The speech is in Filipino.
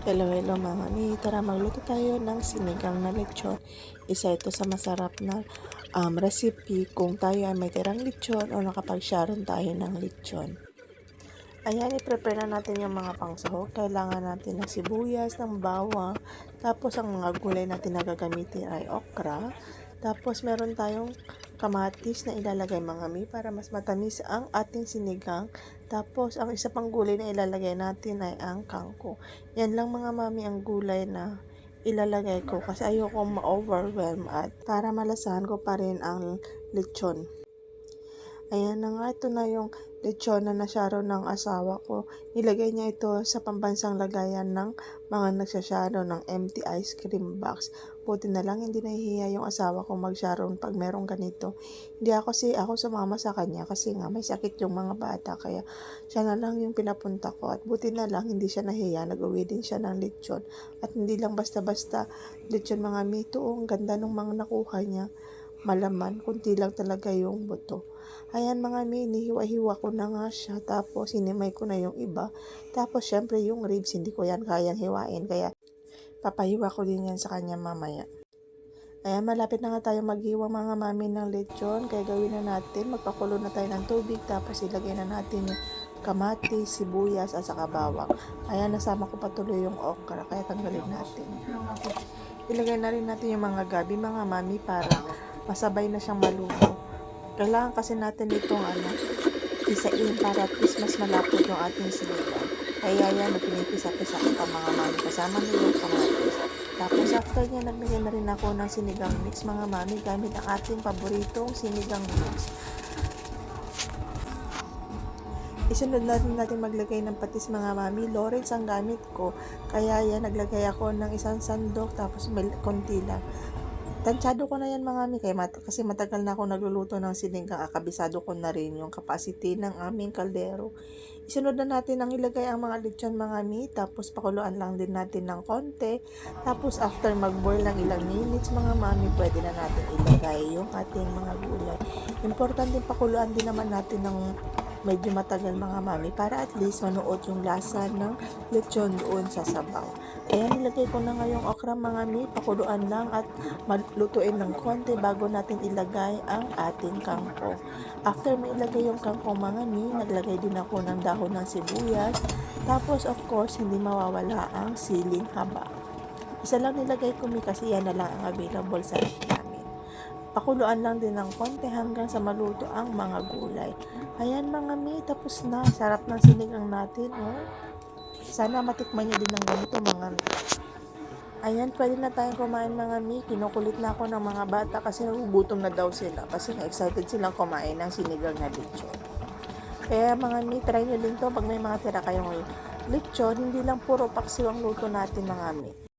Hello, hello mga mi. Tara magluto tayo ng sinigang na lechon. Isa ito sa masarap na um, recipe kung tayo ay may tirang lechon o nakapag-sharon tayo ng lechon. Ayan, i-prepare na natin yung mga pangsahog. Kailangan natin ng sibuyas, ng bawang. Tapos ang mga gulay na gagamitin ay okra. Tapos meron tayong kamatis na ilalagay mga mi para mas matamis ang ating sinigang. Tapos ang isa pang gulay na ilalagay natin ay ang kangko. Yan lang mga mami ang gulay na ilalagay ko kasi ayoko ma-overwhelm at para malasahan ko pa rin ang lechon. Ayan na nga, ito na yung lechon na nasyaro ng asawa ko. Nilagay niya ito sa pambansang lagayan ng mga nagsasyaro ng empty ice cream box. Buti na lang hindi nahihiya yung asawa ko magsharon pag merong ganito. Hindi ako si ako sumama sa kanya kasi nga may sakit yung mga bata kaya siya na lang yung pinapunta ko at buti na lang hindi siya nahiya nag-uwi din siya ng lechon at hindi lang basta-basta lechon mga mito ang ganda ng mga nakuha niya malaman kunti lang talaga yung buto ayan mga mini hiwa-hiwa ko na nga siya tapos hinimay ko na yung iba tapos syempre yung ribs hindi ko yan kayang hiwain kaya papahiwa ko din yan sa kanya mamaya Ayan, malapit na nga tayo maghiwa mga mami ng lechon. Kaya gawin na natin, magpakulo na tayo ng tubig. Tapos ilagay na natin yung kamatis, sibuyas, at saka bawang. Ayan, nasama ko patuloy yung okra. Kaya tanggalin natin. Ilagay na rin natin yung mga gabi mga mami para masabay na siyang maluto. Kailangan kasi natin itong ano, pisain para at least mas malapot yung ating sinigang. Kaya yan, pinipisa-pisa ko pa mga mami. Kasama na yung kamatis. Tapos after niya, naglagay na rin ako ng sinigang mix mga mami gamit ang ating paboritong sinigang mix. Isunod na rin natin maglagay ng patis mga mami. Lawrence ang gamit ko. Kaya yan, naglagay ako ng isang sandok tapos may konti lang. Tansyado ko na yan mga mami kaya mat- kasi matagal na ako nagluluto ng sinigang. Akabisado ko na rin yung capacity ng aming kaldero. Isunod na natin ang ilagay ang mga lechon mga mi. Tapos pakuluan lang din natin ng konti. Tapos after mag-boil ng ilang minutes mga mami, pwede na natin ilagay yung ating mga gulay. Importante pakuluan din naman natin ng medyo matagal mga mami para at least manuot yung lasa ng lechon doon sa sabaw. Kaya nilagay ko na ngayong okra mga mi, pakuluan lang at malutuin ng konti bago natin ilagay ang ating kangkong. After may ilagay yung kangkong mga mi, naglagay din ako ng dahon ng sibuyas. Tapos of course, hindi mawawala ang siling haba. Isa lang nilagay ko mi kasi yan na lang ang available sa namin. Pakuluan lang din ng konti hanggang sa maluto ang mga gulay. Ayan mga mi, tapos na. Sarap ng sinigang natin. Oh. Sana matikman niyo din ng ganito mga. Ayan, pwede na tayong kumain mga mi. Kinukulit na ako ng mga bata kasi nagugutom na daw sila. Kasi excited silang kumain ng sinigang na lechon. Kaya mga mi, try nyo din to pag may mga tira kayong lechon. Hindi lang puro paksiw ang luto natin mga mi.